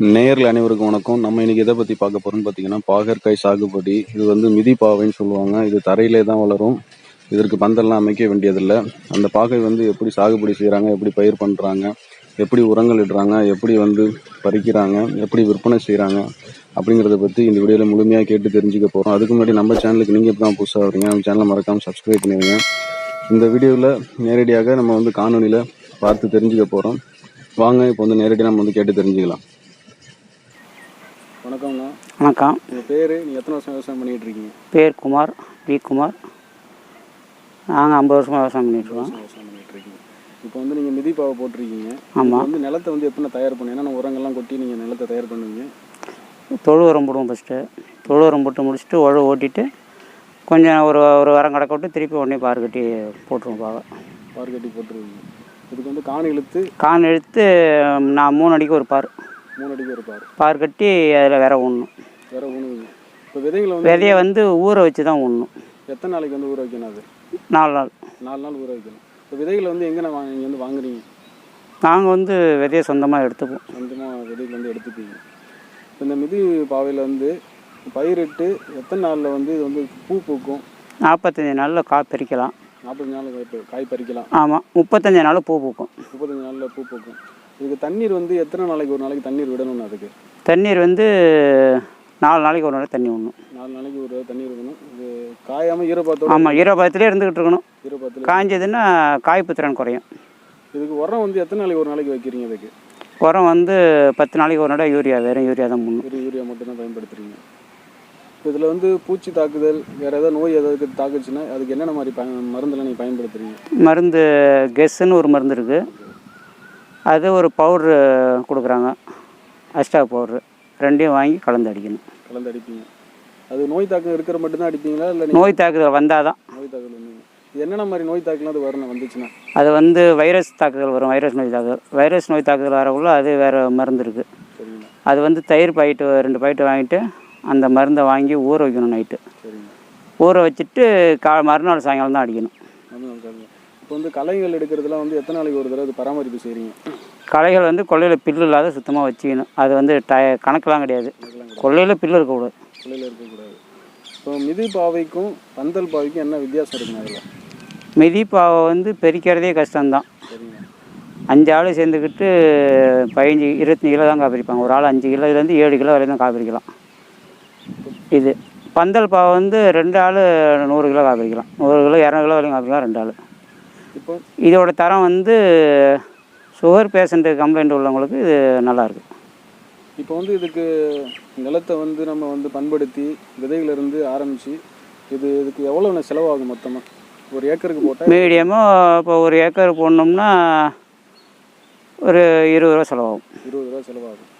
நேரில் அனைவருக்கும் வணக்கம். நம்ம இன்னைக்கு எதை பத்தி பார்க்க போகிறோம்னு பார்த்தீங்கன்னா பாகற்காய் சாகுபடி. இது வந்து மிதி பாவைன்னு சொல்லுவாங்க. இது தரையிலே தான் வளரும். இதற்கு பந்தல்லாம் அமைக்க வேண்டியதில்லை. அந்த பாகை வந்து எப்படி சாகுபடி செய்கிறாங்க எப்படி பயிர் பண்ணுறாங்க எப்படி உரங்கள் இடுறாங்க எப்படி வந்து பறிக்கிறாங்க எப்படி விற்பனை செய்கிறாங்க அப்படிங்கிறத பற்றி இந்த வீடியோவில் முழுமையாக கேட்டு தெரிஞ்சுக்க போகிறோம் அதுக்கு முன்னாடி நம்ம சேனலுக்கு நீங்கள் இப்போ தான் புதுசாக வரீங்க நம்ம சேனலை மறக்காமல் சப்ஸ்கிரைப் பண்ணிடுங்க. இந்த வீடியோவில் நேரடியாக நம்ம வந்து காணொலியில் பார்த்து தெரிஞ்சுக்க போகிறோம் வாங்க இப்போ வந்து நேரடியாக நம்ம வந்து கேட்டு தெரிஞ்சுக்கலாம். வணக்கம். உங்கள் பேர் நீங்கள் எத்தனை வருஷம் விவசாயம் பண்ணிகிட்டு இருக்கீங்க பேர் குமார் வி குமார். நாங்கள் ஐம்பது வருஷமாக விவசாயம் பண்ணிகிட்ருக்கோம் விவசாயம் பண்ணிகிட்டு இருக்கீங்க இப்போ வந்து நீங்கள் மிதிப்பாவை போட்டிருக்கீங்க. ஆமாம். வந்து நிலத்தை வந்து எப்படி தயார் பண்ணி என்னென்ன உரங்கள்லாம் கொட்டி நீங்கள் நிலத்தை தயார் பண்ணுவீங்க? தொழு உரம் போடுவோம் ஃபஸ்ட்டு தொழு உரம் போட்டு முடிச்சுட்டு உழவு ஓட்டிட்டு கொஞ்சம் ஒரு ஒரு வாரம் கடக்க விட்டு திருப்பி உடனே பார் கட்டி போட்டுருவோம் பாவை பார் கட்டி போட்டுருவீங்க. இதுக்கு வந்து காணி இழுத்து கான் எடுத்து நான் மூணு அடிக்கு ஒரு பார் மூணு அடிக்கு ஒரு பார். பார் கட்டி அதில் விர ஊடணும் வேற உணவுங்க இப்போ விதைகளை வந்து விதையை வந்து ஊற வச்சு தான் ஊடணும் எத்தனை நாளைக்கு வந்து ஊற வைக்கணும் அது? நாலு நாள். நாலு நாள் ஊற வைக்கணும். இப்போ விதைகளை வந்து எங்கே வாங்க நீங்கள் வந்து வாங்குறீங்க? நாங்கள் வந்து விதையை சொந்தமாக எடுத்துப்போம். சொந்தமாக விதைகள் வந்து எடுத்துப்பீங்க. இந்த மிதி பாவையில் வந்து பயிரிட்டு எத்தனை நாளில் வந்து இது வந்து பூ பூக்கும்? நாற்பத்தஞ்சு நாளில் கா பறிக்கலாம். நாற்பது நாள் காய் காய் பறிக்கலாம். ஆமாம் முப்பத்தஞ்சு நாள் பூ பூக்கும். முப்பத்தஞ்சு நாளில் பூ பூக்கும். இதுக்கு தண்ணீர் வந்து எத்தனை நாளைக்கு ஒரு நாளைக்கு தண்ணீர் விடணும் அதுக்கு? தண்ணீர் வந்து நாலு நாளைக்கு ஒரு நாள் தண்ணி விடணும். நாலு நாளைக்கு ஒரு தண்ணீர் விடணும். இது காயாமல் ஈரப்பாத்தோட ஆமாம் ஈரப்பதத்திலே இருந்துக்கிட்டு இருக்கணும். ஈரப்பாத்தில் காஞ்சதுன்னா காய்ப்பு திறன் குறையும். இதுக்கு உரம் வந்து எத்தனை நாளைக்கு ஒரு நாளைக்கு வைக்கிறீங்க இதுக்கு? உரம் வந்து பத்து நாளைக்கு ஒரு நாள் யூரியா வெறும் யூரியா தான் வெறும் யூரியா மட்டும்தான் பயன்படுத்துறீங்க. இப்போ இதில் வந்து பூச்சி தாக்குதல் வேறு ஏதாவது நோய் ஏதாவது தாக்குச்சுன்னா அதுக்கு என்னென்ன மாதிரி பயன் மருந்தெல்லாம் நீங்கள் பயன்படுத்துறீங்க? மருந்து கெஸ்ஸுன்னு ஒரு மருந்து இருக்குது அது ஒரு பவுட்ரு கொடுக்குறாங்க. அஸ்டா பவுட்ரு ரெண்டையும் வாங்கி கலந்து அடிக்கணும். கலந்து அடிப்பீங்க. அது நோய் தாக்கம் இருக்கிற மட்டும்தான் அடிப்பீங்களா இல்லை நோய் தாக்குதல் வந்தால் தான் நோய் தாக்கல் என்னென்ன மாதிரி நோய் தாக்கலாம் அது வரணும் வந்துச்சுன்னா? அது வந்து வைரஸ் தாக்குதல் வரும் வைரஸ் நோய் தாக்குதல். வைரஸ் நோய் தாக்குதல் வரக்குள்ள அது வேறு மருந்து இருக்குது அது வந்து தயிர் பாக்கெட்டு ரெண்டு பாக்கெட்டு வாங்கிட்டு அந்த மருந்தை வாங்கி ஊற வைக்கணும் நைட்டு ஊற வச்சுட்டு கா மறுநாள் சாயங்காலம் தான் அடிக்கணும். இப்போ வந்து களைகள் எடுக்கிறதுலாம் வந்து எத்தனை நாளைக்கு ஒரு தடவை பராமரிப்பு செய்கிறீங்க களைகள் வந்து கொள்ளையில் பில்லு இல்லாத சுத்தமாக வச்சுக்கணும். அது வந்து டய கணக்கெலாம் கிடையாது. கொள்ளையில் பில்லு இருக்கக்கூடாது கொள்ளையில் இருக்கக்கூடாது இப்போ மிதி பாவைக்கும் பந்தல் பாவைக்கும் என்ன வித்தியாசம் இருக்குங்க அதில்? மிதிப்பாவை வந்து பெரிக்கிறதே கஷ்டம்தான். அஞ்சு ஆள் சேர்ந்துக்கிட்டு பதினஞ்சு இருபத்தஞ்சி கிலோ தான் காப்பிரிப்பாங்க. ஒரு ஆள் அஞ்சு கிலோலேருந்து ஏழு கிலோ வரையும் தான் காப்பிரிக்கலாம். இது பந்தல் பாவை வந்து ரெண்டு ஆள் நூறு கிலோ காப்பிரிக்கலாம். நூறு கிலோ இரநூறு கிலோ வரையும் காப்பிரிக்கலாம் ரெண்டு ஆள். இப்போ இதோட தரம் வந்து சுகர் பேஷண்ட்டு கம்ப்ளைண்ட் உள்ளவங்களுக்கு இது நல்லாயிருக்கு. இப்போ வந்து இதுக்கு நிலத்தை வந்து நம்ம வந்து பண்படுத்தி விதைகளிலிருந்து ஆரம்பித்து இது இதுக்கு எவ்வளோ செலவாகும் மொத்தமாக ஒரு ஏக்கருக்கு போட்டால் மீடியமாக இப்போ ஒரு ஏக்கர் போடணும்னா ஒரு இருபது ரூபா செலவாகும். இருபது ரூபா செலவாகும்.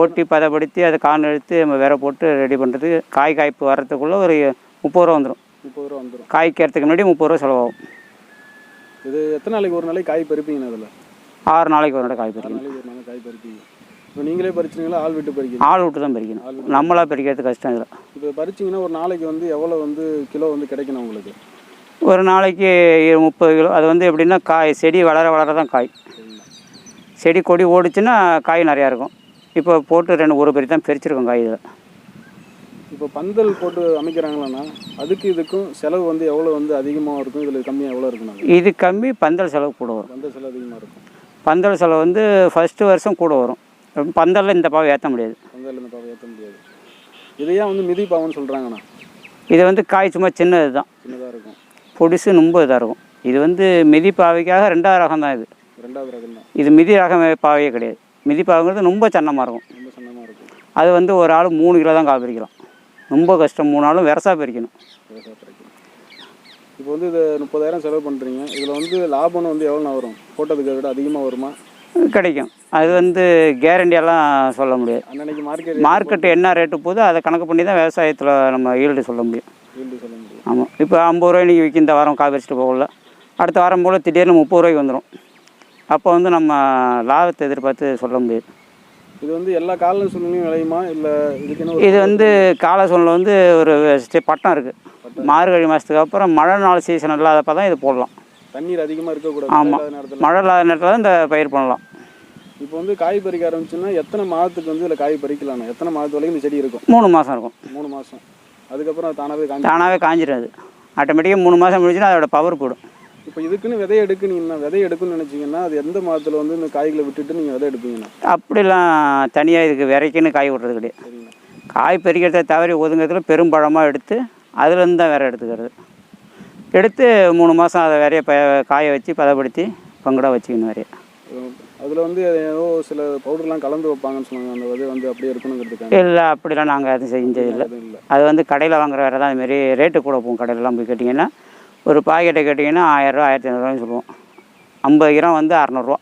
ஓட்டி பதப்படுத்தி அதை கான் எடுத்து நம்ம விரை போட்டு ரெடி பண்ணுறதுக்கு காய் காய்ப்பு வர்றதுக்குள்ளே ஒரு முப்பது ரூபா வந்துடும் முப்பது ரூபா வந்துடும் காய்க்கிறதுக்கு முன்னாடி முப்பது ரூபா செலவாகும். இது எத்தனை நாளைக்கு ஒரு நாளைக்கு காய் பறிப்பீங்கண்ணா அதில்? ஆறு நாளைக்கு ஒரு நாள் காய் பறிக்கணும். காய் பறிப்பீங்க. இப்போ நீங்களே பறிச்சிங்களா ஆள் விட்டு பறிக்கிறீங்க ஆள் விட்டு தான் பறிக்கணும். நம்மளாக பறிக்கிறது கஷ்டம் இதில் இப்போ பறிச்சிங்கன்னா ஒரு நாளைக்கு வந்து எவ்வளோ வந்து கிலோ வந்து கிடைக்கணும் உங்களுக்கு? ஒரு நாளைக்கு முப்பது கிலோ. அது வந்து எப்படின்னா காய் செடி வளர வளர தான் காய். செடி கொடி ஓடிச்சுன்னா காய் நிறையா இருக்கும். இப்போ போட்டு ரெண்டு ஒரு பெரிய தான் பறிச்சிருக்கோம் காய் இதில். இப்போ பந்தல் போட்டு அமைக்கிறாங்களாண்ணா? அதுக்கு இதுக்கும் செலவு வந்து எவ்வளோ வந்து அதிகமாக இருக்கும்? இதில் கம்மியாக எவ்வளோ இருக்குண்ணா இது கம்மி பந்தல் செலவு கூட வரும் பந்தல் செலவு அதிகமாக இருக்கும். பந்தல் செலவு வந்து ஃபஸ்ட்டு வருஷம் கூட வரும். பந்தலில் இந்த பாவை ஏற்ற முடியாது. பந்தல் இந்த பாவை ஏற்ற முடியாது. இதையா வந்து மிதி பாவம்னு சொல்கிறாங்கண்ணா இது வந்து காய் சும்மா சின்னது தான். சின்னதாக இருக்கும். பொடிசு ரொம்ப இதாக இருக்கும். இது வந்து மிதி பாவைக்காக ரெண்டாவது ரகம் தான் இது. ரெண்டாவது ரகம் தான். இது மிதி ரகம் பாவையே கிடையாது. மிதி பாவைங்கிறது ரொம்ப சன்னமாக இருக்கும். ரொம்ப சன்னமாக இருக்கும். அது வந்து ஒரு ஆள் மூணு கிலோ தான் காய் பறிக்கலாம் ரொம்ப கஷ்டம். மூணு ஆளும் வெரசா பறிக்கணும். இப்போ வந்து இது முப்பதாயிரம் செலவு பண்ணுறீங்க இதில் வந்து லாபம் வந்து எவ்வளோ வரும்? போட்டதுக்கு விட அதிகமாக வருமா? கிடைக்கும். அது வந்து கேரண்டியெல்லாம் சொல்ல முடியாது. அன்னன்னைக்கு மார்க்கெட் மார்க்கெட்டு என்ன ரேட்டு போதோ அதை கணக்கு பண்ணி தான் விவசாயத்தில் நம்ம ஈல்டு சொல்ல முடியும். சொல்ல முடியும். ஆமாம் இப்போ ஐம்பது ரூபாய் நீங்கள் விற்க இந்த வாரம் காய் போகல. அடுத்த வாரம் போல் திடீர்னு முப்பது ரூபாய்க்கு வந்துடும் அப்போ வந்து நம்ம லாபத்தை எதிர்பார்த்து சொல்ல முடியாது. இது வந்து எல்லா கால சூழ்நிலையும் விளையுமா? இல்லை இது வந்து கால சூழ்நிலை வந்து ஒரு ஸ்டே- பட்டம் இருக்குது மார்கழி மாதத்துக்கு அப்புறம் மழை நாள் சீசன் இல்லாதப்போ தான் இது போடலாம். தண்ணீர் அதிகமாக இருக்கக்கூடாது. ஆமாம் மழை இல்லாத நேரத்தில். தான் இந்த பயிர் பண்ணலாம். இப்போ வந்து காய் பறிக்க ஆரம்பிச்சுன்னா எத்தனை மாதத்துக்கு வந்து இதில் காய் பறிக்கலாம்ண்ணா எத்தனை மாதத்து வரைக்கும் இந்த செடி இருக்கும்? மூணு மாதம் இருக்கும். மூணு மாதம் அதுக்கப்புறம் அது தானாகவே காஞ்சி தானாகவே காஞ்சிடும் அது ஆட்டோமேட்டிக்காக மூணு மாதம் முடிஞ்சுன்னா அதோட பவர் போடும் இப்போ இதுக்குன்னு விதை எடுக்கணும்னா விதை எடுக்கணும்னு நினச்சிங்கன்னா அது எந்த மாதத்தில் வந்து இந்த காய்களை விட்டுட்டு நீங்கள் விதை எடுப்பீங்கண்ணா அப்படிலாம் தனியாக இதுக்கு விரைக்குன்னு காய் விட்றது கிடையாது. காய் பறிக்கிறத தவறி ஒதுங்கிறதுல பெரும்பழமாக எடுத்து அதுலேருந்து தான் வேற எடுத்துக்கிறது. எடுத்து மூணு மாதம் அதை வேறைய ப காய வச்சு பதப்படுத்தி பங்குடாக வச்சுக்கணும் வேறைய. அதில் வந்து ஏதோ சில பவுடர்லாம் கலந்து வைப்பாங்கன்னு சொன்னாங்க. அந்த விதை வந்து அப்படியே இருக்கணுங்கிறதுக்காக. இல்லை அப்படிலாம் நாங்கள் அது செஞ்சதில்லை. அது வந்து கடையில் வாங்குற வேறு தான். அதுமாரி ரேட்டு கூட போகும் கடையிலலாம் போய் கேட்டிங்கன்னா. ஒரு பாக்கெட்டை கேட்டிங்கன்னா ஆயிரரூவா ஆயிரத்தி ஐநூறுரூவான்னு சொல்லுவோம். ஐம்பது கிராம் வந்து அறநூறுவா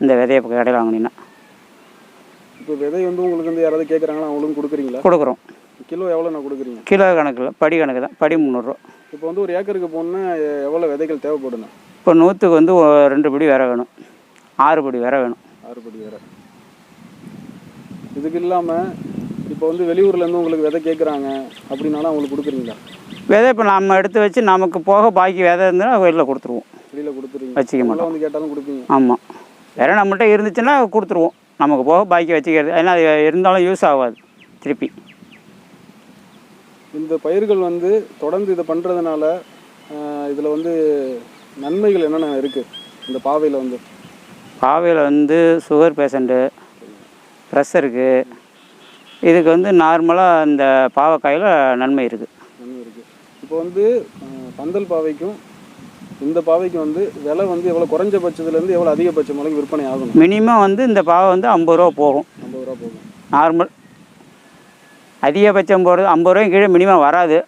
இந்த விதையை இப்போ கடையில் வாங்கினீங்கன்னா. இப்போ விதை வந்து உங்களுக்கு வந்து யாராவது கேட்குறாங்களா? அவங்களுக்கும் கொடுக்குறீங்களா? கொடுக்குறோம். கிலோ எவ்வளோ நான் கொடுக்குறீங்க? கிலோ கணக்கில் படி கணக்கு தான் படி முந்நூறுரூவா. இப்போ வந்து ஒரு ஏக்கருக்கு போகணுன்னா எவ்வளோ விதைகள் தேவைப்படுண்ணா இப்போ நூற்றுக்கு வந்து ரெண்டு படி வேற வேணும். ஆறு படி வேற வேணும். ஆறுபடி வேற இதுக்கு இல்லாமல் இப்போ வந்து வெளியூர்லேருந்து உங்களுக்கு விதை கேட்குறாங்க அப்படின்னாலும் அவங்களுக்கு கொடுக்குறீங்களா? விதை இப்போ நம்ம எடுத்து வச்சு நமக்கு போக பாக்கி விதை இருந்தால் வெளியில் கொடுத்துருவோம். வெளியில் கொடுத்துருவீங்க. வச்சுக்க மாட்டோம். வந்து கேட்டாலும் கொடுப்பீங்க. ஆமாம் வேற நம்மகிட்ட இருந்துச்சுன்னா கொடுத்துருவோம். நமக்கு போக பாக்கி வச்சுக்கிறது. ஏன்னா அது இருந்தாலும் யூஸ் ஆகாது திருப்பி. இந்த பயிர்கள் வந்து தொடர்ந்து இதை பண்ணுறதுனால இதில் வந்து நன்மைகள் என்னென்ன இருக்குது இந்த பாவையில் வந்து. பாவையில் வந்து சுகர் பேஷண்ட்டு ப்ரெஷருக்கு இதுக்கு வந்து நார்மலாக இந்த பாவக்காயில் நன்மை இருக்குது நன்மை இருக்குது இப்போ வந்து பந்தல் பாவைக்கும் இந்த பாவைக்கும் வந்து விலை வந்து எவ்வளோ குறைஞ்சபட்சத்துலேருந்து எவ்வளோ அதிகபட்சம் வரைக்கும் விற்பனை ஆகணும்? மினிமம் வந்து இந்த பாவை வந்து ஐம்பது ரூபா போகும். ஐம்பது ரூபா போகும். நார்மல் அதிகபட்சம் போகிறது ஐம்பது ரூபாய்க்கு கீழே மினிமம் வராது.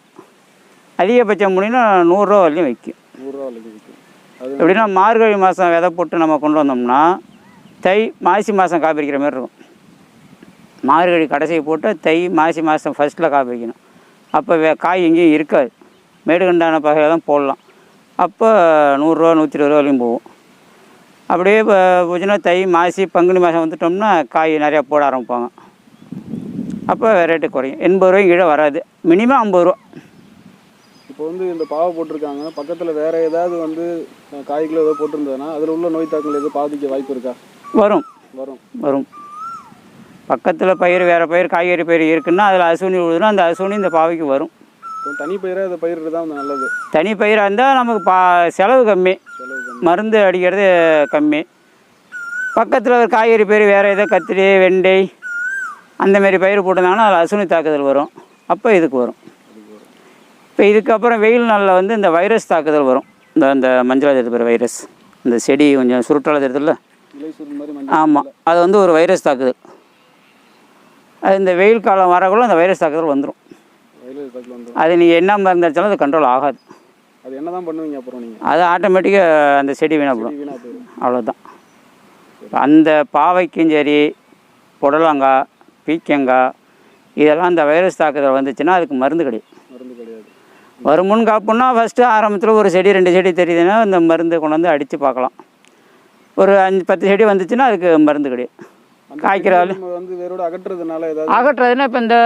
அதிகபட்சம் முடினா நூறுரூவா விற்கும் நூறுரூவா வரைக்கும் விற்கும் அது எப்படின்னா மார்கழி மாதம் விதை போட்டு நம்ம கொண்டு வந்தோம்னா தை மாசி மாதம் காய் பறிக்கிற மாதிரி இருக்கும். மார்கழி கடைசி போட்டு தை மாசி மாதம் ஃபஸ்ட்டில் காய் பறிக்கணும். அப்போ வே காய் எங்கேயும் இருக்காது. மேடுகண்டான பகையில் தான் போடலாம். அப்போ நூறுரூவா நூற்றி இருபது ரூபா வரையும் போகும். அப்படியே இப்போ போச்சுன்னா தை மாசி பங்குனி மாதம் வந்துட்டோம்னா காய் நிறையா போட ஆரம்பிப்பாங்க. அப்போ ரேட்டு குறையும். எண்பது ரூபாய்க்கு கீழே வராது. மினிமம் ஐம்பது ரூபா. இப்போ வந்து இந்த பாவை போட்டிருக்காங்க. பக்கத்தில் வேற ஏதாவது வந்து காய்களோ ஏதோ போட்டிருந்ததுன்னா அதில் உள்ள நோய் தாக்கங்கள் எதுவும் பாதிக்க வாய்ப்பு இருக்கா? வரும். வரும். வரும். பக்கத்தில் பயிர் வேறு பயிர் காய்கறி பயிர் இருக்குன்னா அதில் அசுனி விழுதுன்னா அந்த அசுனி இந்த பாவைக்கு வரும். தனி பயிராக அதை பயிரிடுறது தான் நல்லது. தனி பயிராக இருந்தால் நமக்கு பா செலவு கம்மி. செலவு கம்மி. மருந்து அடிக்கிறது கம்மி. பக்கத்தில் ஒரு காய்கறி பயிர் வேறு ஏதோ கத்திரி வெண்டை அந்த மாதிரி பயிர் போட்டிருந்தாங்கன்னா அதில் அசுனி தாக்குதல் வரும். அப்போ இதுக்கு வரும். இப்போ இதுக்கப்புறம் வெயில் நாளில் வந்து இந்த வைரஸ் தாக்குதல் வரும். இந்த இந்த மஞ்சள் தெரியுற வைரஸ். இந்த செடி கொஞ்சம் சுருட்டால தெரியுதுல்ல? ஆமாம் அது வந்து ஒரு வைரஸ் தாக்குதல். அது இந்த வெயில் காலம் வரக்குள்ள அந்த வைரஸ் தாக்குதல் வந்துடும் அது நீங்கள் என்ன மருந்து அடித்தாலும் அது கண்ட்ரோல் ஆகாது. அது என்ன தான் பண்ணுவீங்க அப்புறம் நீங்கள் அது ஆட்டோமேட்டிக்காக அந்த செடி வீணாப்படும் வீணாக போயிடும். அவ்வளோதான் அந்த பாவைக்கும் சரி புடலங்காய் பீக்கங்காய் இதெல்லாம் அந்த வைரஸ் தாக்குதல் வந்துச்சுன்னா அதுக்கு மருந்து கிடையாது. மருந்து கிடையாது. வருமுன் காப்புன்னா ஃபஸ்ட்டு ஆரம்பத்தில் ஒரு செடி ரெண்டு செடி தெரியுதுன்னா இந்த மருந்து கொண்டு வந்து அடித்து பார்க்கலாம். ஒரு அஞ்சு பத்து செடி வந்துச்சுன்னா அதுக்கு மருந்து கிடையாது. அந்த காய்க்கிற செடியை நம்ம வந்து வேரோட அகற்றுறதுனால ஏதாவது அகற்றுறதுன்னா இப்போ இந்த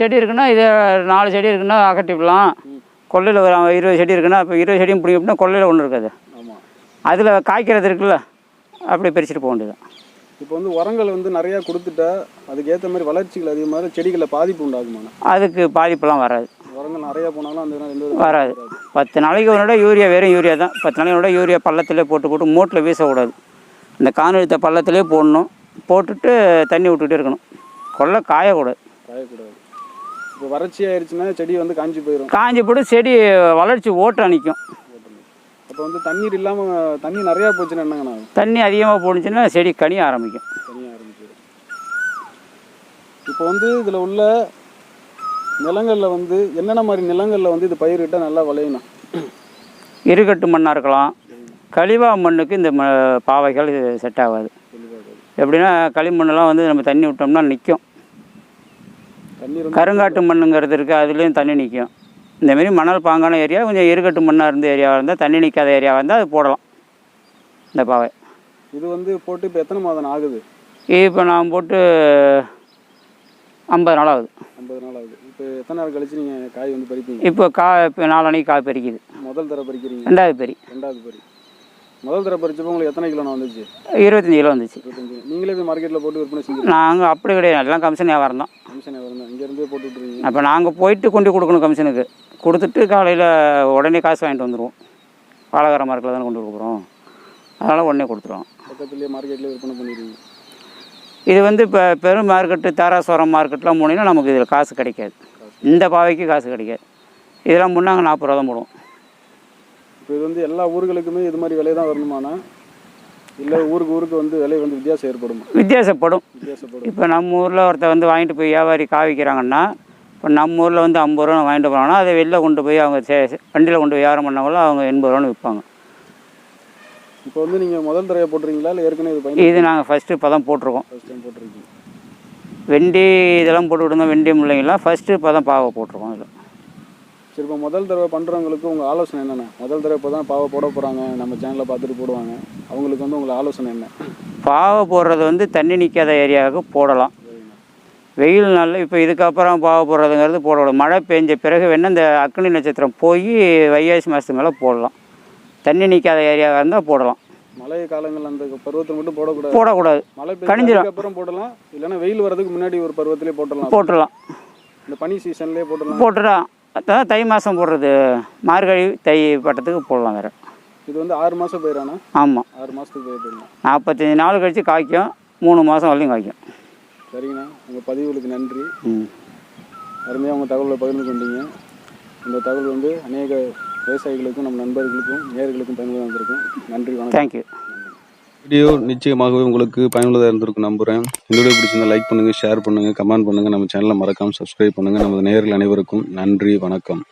செடி இருக்குன்னா இது நாலு செடி இருக்குன்னா அகற்றிவிடலாம் கொல்லையில் ஒரு இருபது செடி இருக்குன்னா இப்போ இருபது செடியும் பிடிக்கிட்டோம்னா கொல்லையில் ஒன்று இருக்காது. அதில் காய்க்கிறது இருக்குல்ல அப்படி பிரிச்சுட்டு போக வேண்டியது இப்போ வந்து உரங்கள் வந்து நிறையா கொடுத்துட்டா அதுக்கு ஏற்ற மாதிரி வளர்ச்சிகள் அதிகமாக செடிகளில் பாதிப்பு உண்டாகுமாண்ணா அதுக்கு பாதிப்பெல்லாம் வராது. உரங்கள் நிறையா போனாலும் அந்த வராது. பத்து நாளைக்கு ஒரு விட யூரியா வெறும் யூரியா தான். பத்து நாளைக்கு ஒரு யூரியா பள்ளத்திலே போட்டு போட்டு மூட்டில் வீசக்கூடாது. இந்த காணொலித்த பள்ளத்திலே போடணும். போட்டுட்டு தண்ணி விட்டுக்கிட்டே இருக்கணும். கொல்லை காயக்கூடாது. காயக்கூடாது. இப்போ வறட்சி ஆயிடுச்சுன்னா செடி வந்து காஞ்சி போயிடும் காஞ்சி போட்டு செடி வளர்ச்சி ஓட்ட நிற்கும் அப்போ வந்து தண்ணீர் இல்லாமல் தண்ணி நிறையா போச்சுன்னா என்னங்கண்ணா தண்ணி அதிகமாக போணுச்சுன்னா செடி கனிய ஆரம்பிக்கும். தனியாக ஆரம்பிச்சிடும் இப்போ வந்து இதில் உள்ள நிலங்களில் வந்து என்னென்ன மாதிரி நிலங்களில் வந்து இது பயிரிட்டால் நல்லா விளையணும் இருகட்டு மண்ணாக இருக்கலாம். கழிவா மண்ணுக்கு இந்த ம பாவைகள் செட் ஆகாது. எப்படின்னா களிமண்ணெல்லாம் வந்து நம்ம தண்ணி விட்டோம்னா நிற்கும் கருங்காட்டு மண்ணுங்கிறது இருக்குது அதுலேயும் தண்ணி நிற்கும் இந்தமாரி மணல் பாங்கான ஏரியா கொஞ்சம் இருகட்டு மண்ணாக இருந்த ஏரியாவாக இருந்தால் தண்ணி நிற்காத ஏரியாவாக இருந்தால் அது போடலாம். இந்த பாவை. இது வந்து போட்டு இப்போ எத்தனை மாதம் ஆகுது? இப்போ நான் போட்டு ஐம்பது நாள் ஆகுது. ஐம்பது நாள் ஆகுது. இப்போ எத்தனை நாள் கழிச்சு நீங்கள் காய் வந்து பறிப்பீங்க? இப்போ கா இப்போ நாலனைக்கு காய் பறிக்குது. முதல் தர பறிக்கிறீங்க. ரெண்டாவது பெரி ரெண்டாவது பறி. முதல் தடவை பறிச்சப்போ உங்களுக்கு எத்தனை கிலோ வந்துச்சு? இருபத்தஞ்சி கிலோ வந்துச்சு. நீங்களே போய் மார்க்கெட்டில் போட்டு விற்பனை செஞ்சு நாங்கள் அப்படி கிடையாது. எல்லாம் கமிஷன் வியாபாரம் தான். கமிஷன் வரணும் இங்கேருந்தே போட்டு விட்டுருவீங்க. அப்போ நாங்கள் போயிட்டு கொண்டு கொடுக்கணும் கமிஷனுக்கு கொடுத்துட்டு காலையில் உடனே காசு வாங்கிட்டு வந்துடுவோம் பாலகார மார்க்கில் தானே கொண்டு கொடுக்க போகிறோம் அதனால் உடனே கொடுத்துருவோம். பக்கத்துலேயே மார்க்கெட்லேயே விற்பனை பண்ணிடுவீங்க. இது வந்து இப்போ பெரும் மார்க்கெட்டு தாராசுரம் மார்க்கெட்லாம் போனீங்கன்னா நமக்கு இதில் காசு கிடைக்காது. இந்த பாவைக்கு காசு கிடைக்காது. இதெல்லாம் முன்னாங்க நாற்பது ரூபா தான் போடுவோம். இப்போ இது வந்து எல்லா ஊர்களுக்குமே இது மாதிரி விலை தான் வரணுமானா? இல்லை ஊருக்கு ஊருக்கு வந்து விலை வந்து வித்தியாசம் ஏற்படுமா? வித்தியாசப்படும். வித்தியாசப்படும். இப்போ நம்ம ஊரில் ஒருத்தர் வந்து வாங்கிட்டு போய் வியாபாரி காவிக்கிறாங்கன்னா இப்போ நம்ம ஊரில் வந்து ஐம்பது ரூபா வாங்கிட்டு போனாங்கன்னா அதை வெளில கொண்டு போய் அவங்க சே- வண்டியில் கொண்டு போய் வியாபாரம் பண்ணவங்களும் அவங்க எண்பது ரூபான்னு விற்பாங்க. இப்போ வந்து நீங்கள் முதல் தடவை போட்டுறீங்களா இல்லை ஏற்கனவே இது இது நாங்கள் ஃபஸ்ட்டு இப்போ தான் போட்டிருக்கோம். ஃபஸ்ட் டைம் போட்டிருக்கீங்க. வெண்டி இதெல்லாம் போட்டு விடுங்க வெண்டி முள்ளைங்கெல்லாம் ஃபஸ்ட்டு இப்போ தான் பாவை போட்டிருக்கோம் இதில். சரி இப்போ முதல் தடவை பண்ணுறவங்களுக்கு உங்கள் ஆலோசனை என்னென்ன? முதல் தடவை இப்போ தான் பாவை போட போகிறாங்க நம்ம சேனலில் பார்த்துட்டு போடுவாங்க. அவங்களுக்கு வந்து உங்கள் ஆலோசனை என்ன? பாவை போடுறது வந்து தண்ணி நிற்காத ஏரியாவுக்கு போடலாம். வெயில் நாளில் இப்போ இதுக்கப்புறம் பாவை போடுறதுங்கிறது போடக்கூடாது. மழை பெஞ்ச பிறகு வேணால் இந்த அக்னி நட்சத்திரம் போய் வைகாசி மாதத்துக்கு மேலே போடலாம். தண்ணி நிற்காத ஏரியாவாக இருந்தால் போடலாம். மழை காலங்கள் அந்த பருவத்தில் மட்டும் போடக்கூடாது. போடக்கூடாது. மழை. பெய்ஞ்சதுக்கு அப்புறம் போடலாம். இல்லைன்னா வெயில் வரதுக்கு முன்னாடி ஒரு பருவத்திலே போட்டுடலாம். போட்டுடலாம். இந்த பனி சீசன்லேயே போட்டுடலாம். போட்டுடலாம். அதான் தை மாதம் போடுறது. மார்கழி தை பட்டத்துக்கு போடலாம் வேறு. இது வந்து ஆறு மாதம் போயிடானா ஆமாம் ஆறு மாதத்துக்கு போயிடலாம் நாற்பத்தஞ்சு நாள் கழித்து காய்க்கும். மூணு மாதம் வரலையும் காய்க்கும். சரிங்கண்ணா. உங்கள் பதிவுகளுக்கு நன்றி. ம். அருமையாக உங்கள் தகவலை பகிர்ந்து கொண்டீங்க. இந்த தகவல் வந்து அநேக விவசாயிகளுக்கும் நம்ம நண்பர்களுக்கும் நேயர்களுக்கும் பயனுள்ளதாக இருந்திருக்கும். நன்றி வணக்கம். தேங்க்யூ வீடியோ நிச்சயமாகவே உங்களுக்கு பயனுள்ளதாக இருந்திருக்கும் நம்புகிறேன் இந்த வீடியோ பிடிச்சிருந்தா லைக் பண்ணுங்கள் ஷேர் பண்ணுங்கள் கமெண்ட் பண்ணுங்கள் நம்ம சேனலை மறக்காமல் சப்ஸ்கிரைப் பண்ணுங்கள் நமது நேரில் அனைவருக்கும் நன்றி வணக்கம்.